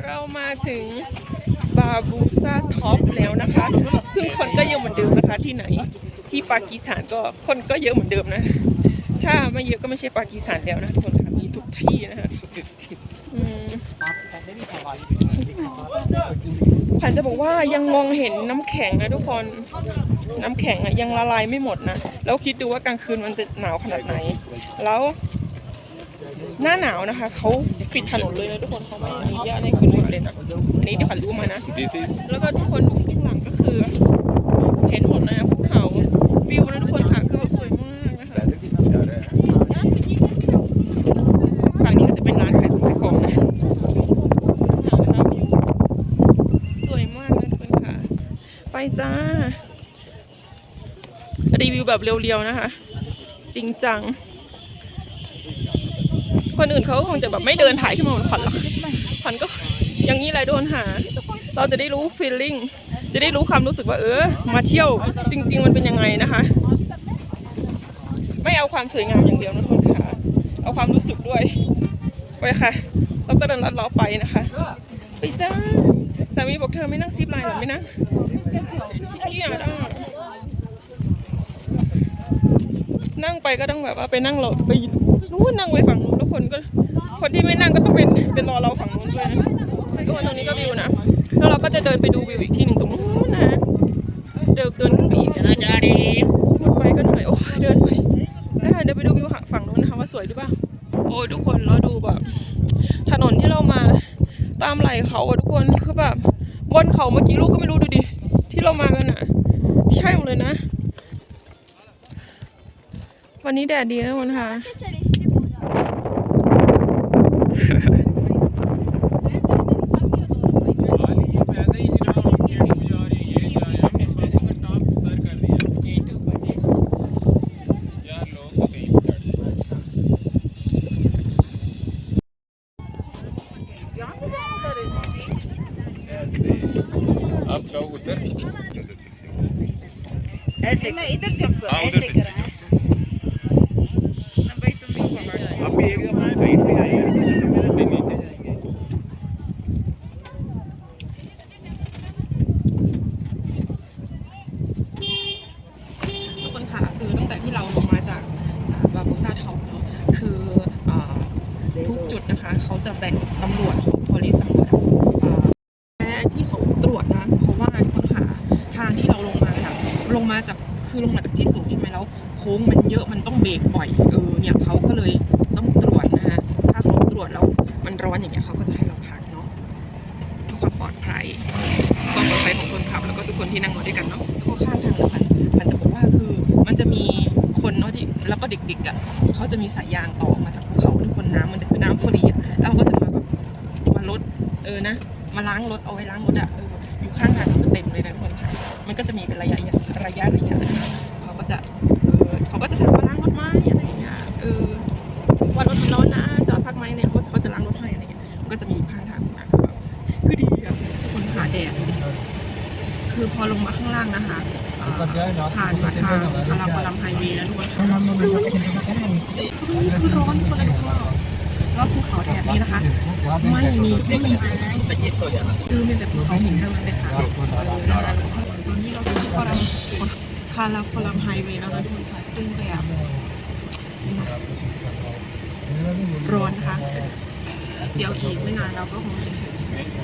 เรามาถึงบาบูซาท็อปแล้วนะคะ ซึ่งคนก็เยอะเหมือนเดิมนะคะที่ไหน ที่ปากีสถานก็คนก็เยอะเหมือนเดิมนะ ถ้าไม่เยอะก็ไม่ใช่ปากีสถานแล้วนะทุกคนค่ะมีทุกที่นะคะอืมพันจะบอกว่ายังมองเห็นน้ำแข็งนะทุกคนน้ำแข็งอะยังละลายไม่หมดนะแล้วคิดดูว่ากลางคืนมันจะหนาวขนาดไหน แล้ว หน้าหนาวนะคะเขาปิดถนนเลยนะทุกคนเขาไม่มีเญาตให้ขึ้นรถเลยนะอันนี้ที่ยวขันรู้มานะแล้วก็ทุกคนดูข้างหลังก็คือ เห็นหมดเลยนะภูเขาวิวนะทุกคนค่ะคือสวยมากนะคะ ฝั่งนี้ก็จะเป็นร้านขายของขายของนะสวยมากเลทุกคนค่ะ ไปจ้า รีวิวแบบเรียวๆนะคะ จริงจัง คนอื่นเขาก็คงจะแบบไม่เดินถ่ายขึ้นมาเหมือนขวัญหรอกขวัญก็อย่างนี้แหละโดนหา เราจะได้รู้ feeling จะได้รู้ความรู้สึกว่าเออ มาเที่ยวจริง ๆ มันเป็นยังไงนะคะ ไม่เอาความสวยงามอย่างเดียวนะทุกคนค่ะเอาความรู้สึกด้วยไปค่ะเราก็เดินลัดล้อไปนะคะไปจ้าสามีบอกเธอไม่นั่งซิปไลน์หรอไม่นั่งขี้เกียจอะนั่งไปก็ต้องแบบว่าไปนั่งรอไป นู้นนั่งไปฝั่งนู้นแล้วคนก็ คนที่ไม่นั่งก็ต้องเป็นเป็นรอเราฝั่งนู้นด้วยนะทุกคนตรงนี้ก็วิวนะแล้วเราก็จะเดินไปดูวิวอีกที่หนึ่งตรงนู้นนะเดินเดินขึ้นไปอีกนะจ๊ะดีหมดไปก็เหนื่อยโอ้ยเดินไปเดี๋ยวไปดูวิวฝั่งนู้นนะคะว่าสวยหรือเปล่าโอ้ยทุกคนเราดูแบบ ถนนที่เรามาตามไหลเขาอะทุกคนคือแบบบนเขาเมื่อกี้ลูกก็ไม่รู้ดูดิที่เรามากันอะใช่หมดเลยนะ วันนี้แดดดีนะทุกคนค่ะ आप जाओ उधर ऐसे मैं इधर जंप ऐसे कर रहा हूँ भाई तुम भी पकड़ अभी साइड से आइए नीचे ลงมาจากคือลงมาจากที่สูงใช่ไหมแล้วโค้งมันเยอะมันต้องเบรกบ่อยเออเนี่ยเขาก็เลยต้องตรวจนะคะถ้าเขาตรวจแล้วมันร้อนอย่างเงี้ยเขาก็จะให้เราพักเนาะเพื่อความปลอดภัยความปลอดภัยของคนขับ แล้วก็ทุกคนที่นั่งมาด้วยกันเนาะแล้วก็ข้างทางนะคะมันจะบอกว่าคือมันจะมีคนเนาะที่แล้วก็เด็กๆอะเขาจะมีสายยางต่อมาจากภูเขาทุกคนน้ำมันจะคือน้ำฟรีอะแล้วเขาก็จะมาแบบมาลดเออนะมาล้างรถเอาไว้ล้างรถอะเออ ข้างทางก็คือเต็มเลยนะทุกคนค่ะมันก็จะมีเป็นระยะระยะระยะเขาก็จะเออเขาก็จะถามว่าล้างรถไหมอะไรอย่างเงี้ยเออว่ารถมันร้อนนะจอดพักไหมเนี่ยเขาจะเขาจะล้างรถให้อะไรเงี้ยมันก็จะมีอยู่ข้างทางนะคือแบบคือดีอะคนหาแดดคือพอลงมาข้างล่างนะคะอ่าผ่านมาทางคาราบาลัมไฮเวย์แล้วทุกคนคือร้อนคนละทุ กคนรอบภูเขาแถบนี้นะคะ ไม่มีไม่มีคือมีแต่ภูเขาหินเท่านั้นเลยค่ะตอนนี้เราอยู่ที่คาราคาราบาลัมไฮเวย์แล้วนะทุกคนค่ะซึ่งแบบร้อนนะคะ เดี๋ยวอีกไม่นานเราก็คงจะถึง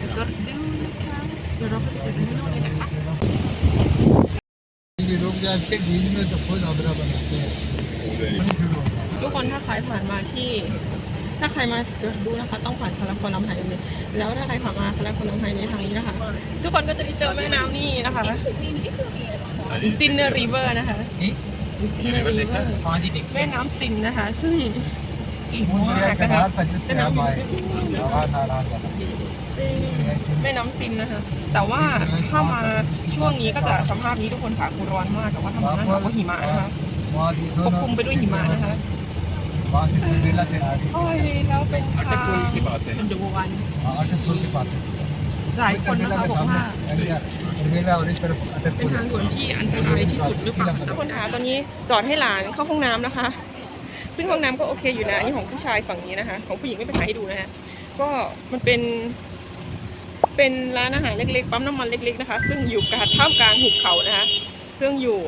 สกอตดูนะคะเดี๋ยวเราก็จะเจอกันที่โน่นเลยนะคะ ये रुक जाते हैं बीच में तो खुद अबरा बनाते हैं उधर ही। शुरू होता है ทุกคนถ้าใครผ่านมาที่ ถ้าใครมาเกิดดูนะคะ ต้องผ่านคาราคอนลำไห้เลยแล้วถ้าใครผ่านมาคาราคอนลำไห้ในทางนี้นะคะ ทุกคนก็จะได้เจอแม่น้ำนี่นะคะซินเนอร์ริเวอร์นะคะซินเนอร์ริเวอร์แม่น้ำซินนะคะ ซึ่งมแม่น้ำซินนะคะ แต่ว่าถ้ามาช่วงนี้ก็จะสภาพนี้ทุกคนค่ะคือร้อนมากแต่ว่าถ้ามาหน้าหนาวก็หิมะนะคะควบคุมไปด้วยหิมะนะคะ वहाँ से कुलबेला से आ गए โอ้ยแล้วเป็นทาง अटकपुल के पास है เป็นดูวัน हाँ, अटकपुर के पास है หลายคนนะคะ के บอกว่า सामने एरिया कुलबेला और इस तरफ เป็น अटकपुर ทางด่วนที่อันตรายที่สุดหรือเปล่าทุกคนคะตอนนี้จอดให้หลานเข้าห้องน้ำนะคะ ซึ่งห้องน้ำก็โอเคอยู่นะอันนี้ของผู้ชายฝั่งนี้นะคะ ของผู้หญิงไม่เป็นไรให้ดูนะฮะก็มันเป็น เป็นร้านอาหารเล็กๆปั๊มน้ำมันเล็ก ๆนะคะ ซึ่งอยู่กลางท่ามกลางหุบเขานะคะ ซึ่งอยู่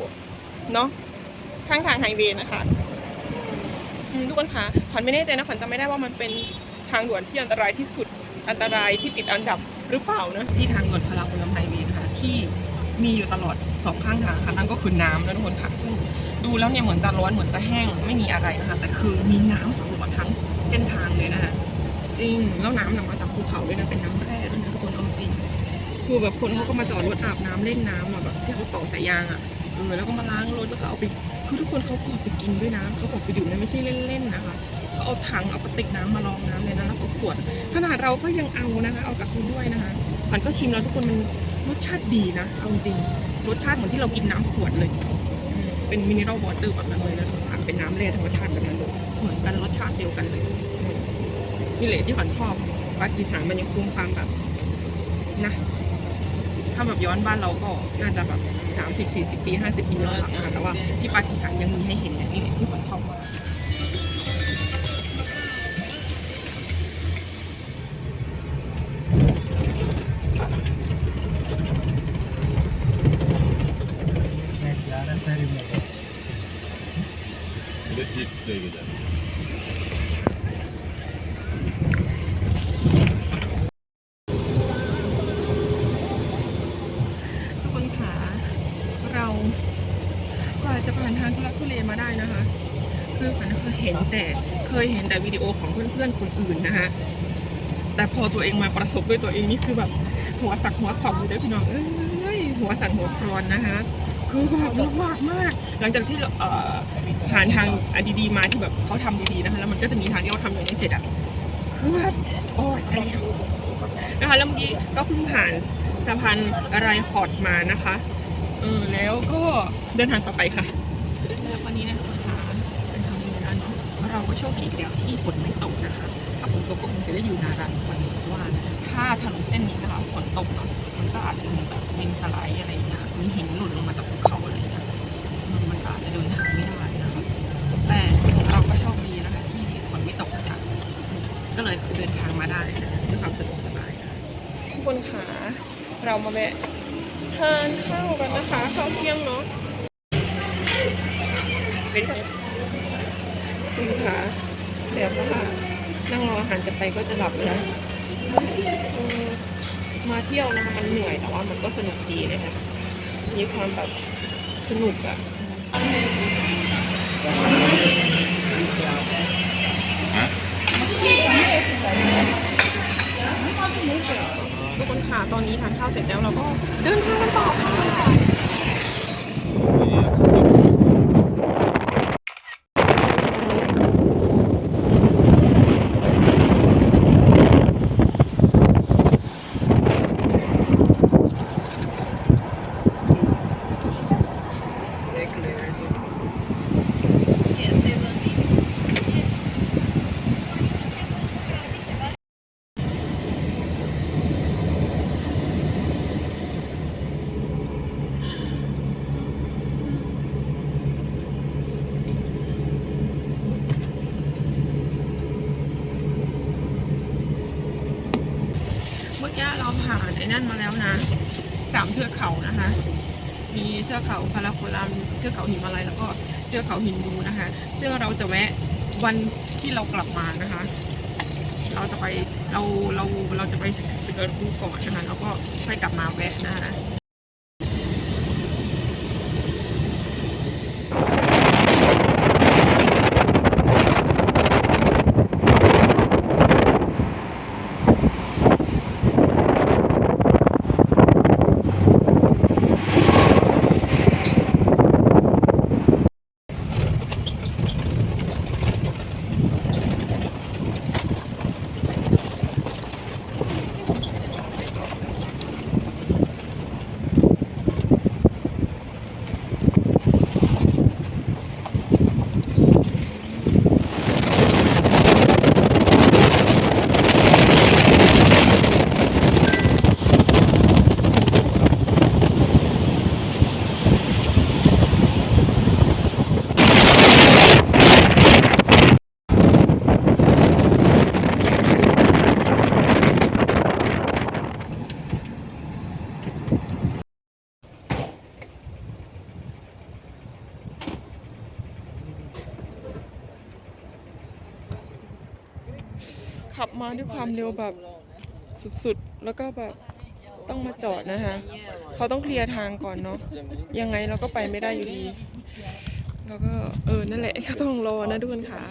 เนาะข้างทางไฮเวย์นะคะอืม ทุกคนคะขวัญไม่แน่ใจนะขวัญจำไม่ได้ว่ามันเป็นทางด่วนที่อันตรายที่สุดอันตรายที่ติดอันดับหรือเปล่านะที่ทางด่วนพาราโอลัมไฮเวย์นะคะที่มีอยู่ตลอดสองข้างทางค่ะนั่นก็คือน้ำนะทุกคนค่ะซึ่งดูแล้วเนี่ยเหมือนจะร้อนเหมือนจะแห้งไม่มีอะไรนะคะแต่คือมีน้ำตลอดทั้งเส้นทางเลยนะคะจริงแล้วน้ำน่ะมาจากภูเขาด้วยนะเป็นน้ำแร่ด้วยนะทุกคนเอาจริงคือแบบคนเขาก็มาจอดรถอาบน้ำเล่นน้ำแบบที่เขาต่อสายยางอะ เออแล้วก็มาล้างรถแล้วก็เอาไปคือทุกคนเขาก็เอาไปกินด้วยนะเขาบอกไปดื่มนะไม่ใช่เล่นๆนะคะเขาเอาถังเอากระติกน้ำมารองน้ำเลยนะแล้วก็ขวด ขนาดเราก็ยังเอานะคะเอากับเขาด้วยนะคะมันก็ชิมแล้วทุกคนมันรสชาติดีนะเอาจริงรสชาติเหมือนที่เรากินน้ำขวดเลย เป็นมินเนอรัลวอเตอร์แบบนั้นเลยนะทุกคนเป็นน้ำแร่ธรรมชาติแบบนั้นเลยเหมือนกันรสชาติเดียวกันเลยมนี่แหลที่ขวัญชอบปากีสถานมันยังคงความแบบนะาแบบย้อนบ้านเราก็น่าจะแบบสามสิบสี่สิบปีห้าสิบปีย้วแหละคะแต่ว่าที่ปากีสถานยังมีให้เห็นอย่างนี้ที่ผมชอบมากเด็กๆเลยกั เคยเห็นแต่วิดีโอของเพื่อนๆคนอื่นนะคะแต่พอตัวเองมาประสบด้วยตัวเองนี่คือแบบหัวสักหัวขอบอยู่ด้วยพี่น้องเอ้ยหัวสันหัวครอนนะคะคือแบบลำบากมาก หลังจากที่เอผ่านทางอดีๆมาที่แบบเขาทำดีๆนะคะแล้วมันก็จะมีทางที่เขาทำอย่างไม่เสร็จอะคือแบบโอ้ยนะคะแล้วเมื่อกี้ก็เพิ่งผ่านสะพานอะไรคอร์ดมานะคะเออแล้วก็เดินทางต่อไปค่ะวันนี้นะคะเป็นทางนี้นะ เราก็โชคดีอีกแล้วที่ฝนไม่ตกนะคะถ้าฝนตกก็คงจะได้อยู่นานกว่านี้เพราะว่า ถ้าถนนเส้นนี้นะคะฝนตกเนาะมันก็อาจจะมีแบบดินสไลด์อะไรอย่างเงี้ยมีหินหล่นลงมาจากภูเขาอะไรอย่างเงี้ยมมันก็อาจจะเดินทางไม่ได้นะคะแต่เราก็โชคดีนะคะที่ฝนไม่ตกนะคะก็เลยเดินทางมาได้ด้วยความสะดวกสบายค่ะทุกคนขาเรามาแวะทานข้าวกันนะคะข้าวเที่ยงเนาะเป็นไงคุณขาเดี๋ยวค่ะนั่งรออาหารจะ ไปก็จะหลับแล้วอืมมาเที่ยวนะคะมันเหนื่อยแต่ว่ามันก็สนุกดีนะคะมีความแบบสนุกอะ हाँ ทุกคนค่ะตอนนี้ทานข้าวเสร็จแล้วเราก็เดินทางกันต่อค่ะ เมื่อกี้เราผ่านไอ้นั่นมาแล้วนะสาม เทือกเขานะคะ มีเทือกเขาพาราโคลัมเทือกเขาหิมาลัยแล้วก็เทือกเขาหินดูนะคะ ซึ่งเราจะแวะวันที่เรากลับมานะคะ เราจะไปเราเราเราจะไปสเกิร์ตคูก่อนนะคะแล้วก็ค่อยกลับมาแวะนะคะ ขับมาด้วยความเร็วแบบสุดๆ แล้วก็แบบต้องมาจอดนะคะ เขาต้องเคลียร์ทางก่อนเนาะ ยังไงเราก็ไปไม่ได้อยู่ดี แล้วก็เออ นั่นแหละก็ต้องรอนะทุกคนค่ะ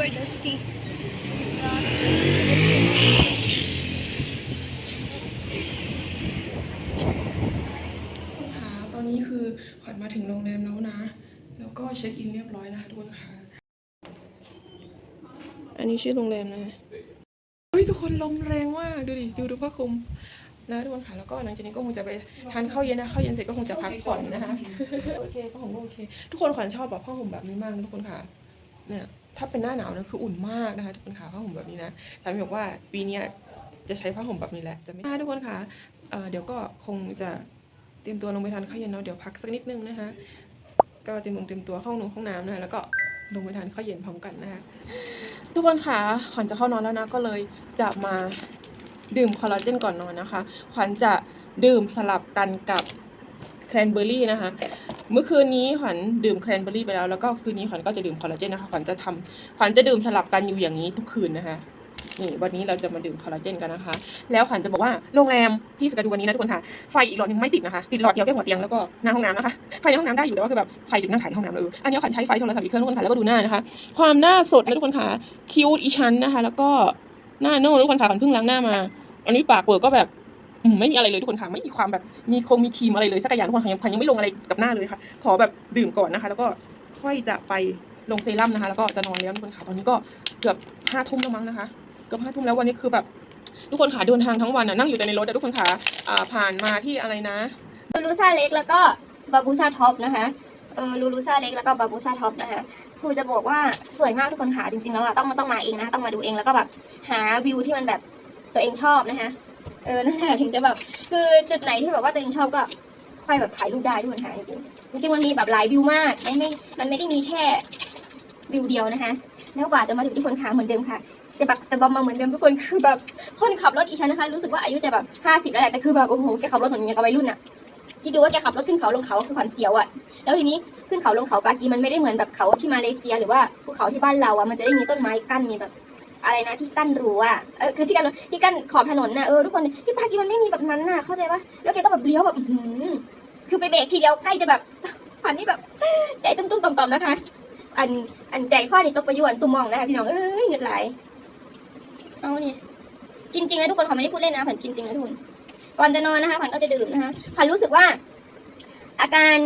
super dusty. ทุกคนคะตอนนี้คือขวัญมาถึงโรงแรมแล้วนะ แล้วก็เช็ คอินเรียบร้อยนะคะทุกคนค่ะ อันนี้ชื่อโรงแรมนะเฮ้ยทุกคนลมแรงมากดูดิดูดูผ้าคลุมนะทุกคนค่ะแล้วก็หลังจากนี้ก็คงจะไปทานข้าวเย็นนะข้าวเย็นเสร็จก็คงจะพักผ่อนนะคะโอเคผ้าห่มก็โอเค ทุกคนขวัญชอบแบบผ้าห่มแบบนี้มากนะทุกคนค่ะ เนี่ยถ้าเป็นหน้าหนาวนะคืออุ่นมากนะคะทุกคนค่ะผ้าห่มแบบนี้นะสามีบอกว่าปีเนี้ยจะใช้ผ้าห่มแบบนี้แหละจะไม่ทุกคนค่ะเอ่อเดี๋ยวก็คงจะเตรียมตัวลงไปทานข้าวเย็นเนาะเดี๋ยวพักสักนิดนึงนะคะ ก็เตรียมลงเตรียมตัวเข้าห้องน้ำนะคะแล้วก็ลงไปทานข้าวเย็นพร้อมกันนะคะทุกคนค่ะขวัญจะเข้านอนแล้วนะก็เลยจะมาดื่มคอลลาเจนก่อนนอนนะคะ ขวัญจะดื่มสลับกันกับแครนเบอร์รี่นะคะ เมื่อคืนนี้ขวัญดื่มแครนเบอร์รี่ไปแล้ว แล้วก็คืนนี้ขวัญก็จะดื่มคอลลาเจนนะคะ ขวัญจะทำขวัญจะดื่มสลับกันอยู่อย่างนี้ทุกคืนนะคะ นี่วันนี้เราจะมาดื่มคอลลาเจนกันนะคะ แล้วขวัญจะบอกว่าโรงแรมที่สกาดูวันนี้นะทุกคนค่ะ ไฟอีกหลอดหนึงไม่ติดนะคะ ติดหลอดเดียวแค่หัวเตียงแล้วก็หน้าห้องน้ำนะคะ ไฟในห้องน้ำได้อยู่แต่ว่าคือแบบไฟจุดนั่งขายในห้องน้ำเลยอันนี้ขวัญใช้ไฟโทรศัพท์อีกเครื่องทุกคนค่ะแล้วก็ดูหน้านะคะ ความหน้าสดนะทุกคนค่ะ คิ้วอีชั้นนะคะ แล้วก็หน้าโน่ทุกคนค่ะขวัญเพิ่งล้างหน้ามา อันนี้ปากเปิดก็แบบไม่มีอะไรเลยทุกคนค่ะไม่มีความแบบมีคงมีครีมอะไรเลยสักอย่างทุกคนค่ะยังขวัญยังไม่ลงอะไรกับหน้าเลยค่ะ ขอแบบดื่มก่อนนะคะ แล้วก็ค่อยจะไปลงเซรั่มนะคะ แล้วก็จะนอนแล้วทุกคนค่ะตอนนี้ก็เกือบห้าทุ่มแล้วมั้งนะคะ เกือบห้าทุ่มแล้ววันนี้คือแบบ ทุกคนขาเดินทางทั้งวันน่ะนั่งอยู่แต่ในรถแต่ทุกคนขาอ่าผ่านมาที่อะไรนะ ลูลูซาเล็กแล้วก็บาบูซาท็อปนะคะเออลูลูซาเล็กแล้วก็บาบูซาท็อปนะคะคือจะบอกว่าสวยมากทุกคนค่ะจริงๆแล้วอะต้องต้องมาเองนะต้องมาดูเองแล้วก็แบบหาวิวที่มันแบบตัวเองชอบนะคะเออนั่นแหละถึงจะแบบคือจุดไหนที่แบบว่าตัวเองชอบก็ค่อยแบบถ่ายรูปได้ทุกคนค่ะจริงๆจริงๆมันมีแบบหลายวิวมากไม่ไม่มันไม่ได้มีแค่วิวเดียวนะคะแล้วกว่าจะมาถึงที่คนขาเหมือนเดิมค่ะ จะบักสะบอมมาเหมือนเดิมทุกคนคือแบบคนขับรถอีฉันนะคะ รู้สึกว่าอายุจะแบบห้าสิบแล้วแหละแต่คือแบบโอ้โหแกขับรถเหมือนอย่างกับวัยรุ่นอะคิดดูว่าแกขับรถขึ้นเขาลงเขาคือขวัญเสียวอะแล้วทีนี้ขึ้นเขาลงเขาปากีมันไม่ได้เหมือนแบบเขาที่มาเลเซีย หรือว่าภูเขาที่บ้านเราอะมันจะได้มีต้นไม้กั้นมีแบบอะไรนะที่กั้นรั้วอะเออคือที่กั้นที่กั้นขอบถนนน่ะเออทุกคนที่ปากีมันไม่มีแบบนั้นน่ะเข้าใจปะแล้วแกก็แบบเลี้ยวแบบหือคือไปเบรกทีเดียวใกล้จะแบบขวัญนี่แบบใจตุ้มๆต่อมๆนะคะ อันอันใจข้อนี่ตกไปยวนตุมมองนะคะพี่น้องเอ้ยเงือดไหล เอาเนี่ยกินจริงนะทุกคนขวัญไม่ได้พูดเล่นนะขวัญกินจริงนะทุกคนก่อนจะนอนนะคะขวัญก็จะดื่มนะคะขวัญรู้สึกว่า อาการ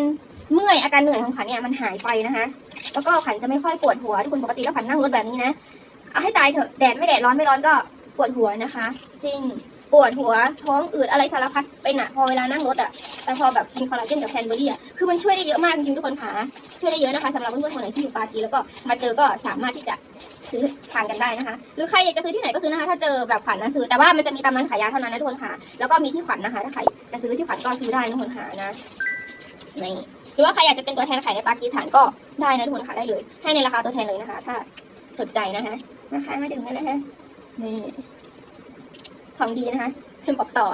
เมื่อยอาการเหนื่อยของขวัญเนี่ยมันหายไปนะคะแล้วก็ขวัญจะไม่ค่อยปวดหัวทุกคนปกติแล้วขวัญนั่งรถแบบนี้นะเอาให้ตายเถอะแดดไม่แดดร้อนไม่ร้อนก็ปวดหัวนะคะ จริงปวดหัวท้องอืดอะไรสารพัดเป็นะพอเวลานั่งรถอะแต่พอแบบกินคอลลาเจนกับแคนเบอรี่อะคือมันช่วยได้เยอะมากจริงๆทุกคนคะช่วยได้เยอะนะคะสำหรับเพื่อนๆคนไหนที่อยู่ปากีแล้วก็มาเจอก็สามารถที่จะ ซื้อทานกันได้นะคะ หรือใครอยากจะซื้อที่ไหนก็ซื้อนะคะ ถ้าเจอแบบขวัญนะซื้อแต่ว่ามันจะมีตามร้านขายยาเท่านั้นนะทุกคนค่ะ แล้วก็มีที่ขวัญนะคะ ถ้าใครจะซื้อที่ขวัญก็ซื้อได้นะทุกคนค่ะนะนี่หรือว่าใครอยากจะเป็นตัวแทนขายในปากีสถานก็ได้นะทุกคนค่ะได้เลย ให้ในราคาตัวแทนเลยนะคะ ถ้าสนใจนะคะนะคะมาดื่มกันนะคะนี่ของดีนะคะขึ้นบอกต่อ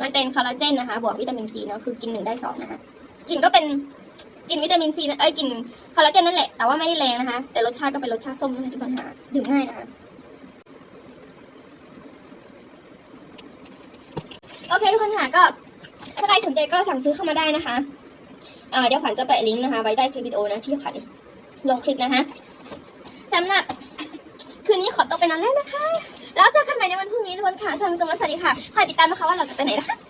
มันเป็นคอลลาเจนนะคะ บวกวิตามินซีเนาะคือกินหนึ่งได้สองนะคะกินก็เป็น กินวิตามินซีนะเอ้ยกินคอลลาเจนนั่นแหละ แต่ว่าไม่ได้แรงนะคะ แต่รสชาติก็เป็นรสชาติส้มนะคะทุกคนค่ะดื่มง่ายนะคะ โอเคทุกคนค่ะก็ถ้าใครสนใจก็สั่งซื้อเข้ามาได้นะคะเดี๋ยวขวัญจะแปะลิงก์นะคะไว้ใต้คลิปวิดีโอนะที่ขวัญลงคลิปนะคะสำหรับคืนนี้ขอตัวไปนอนแล้วนะคะ แล้วเจอกันใหม่ในวันพรุ่งนี้ทุกคนค่ะสวัสดีค่ะคอยติดตามนะคะว่าเราจะไปไหนนะคะ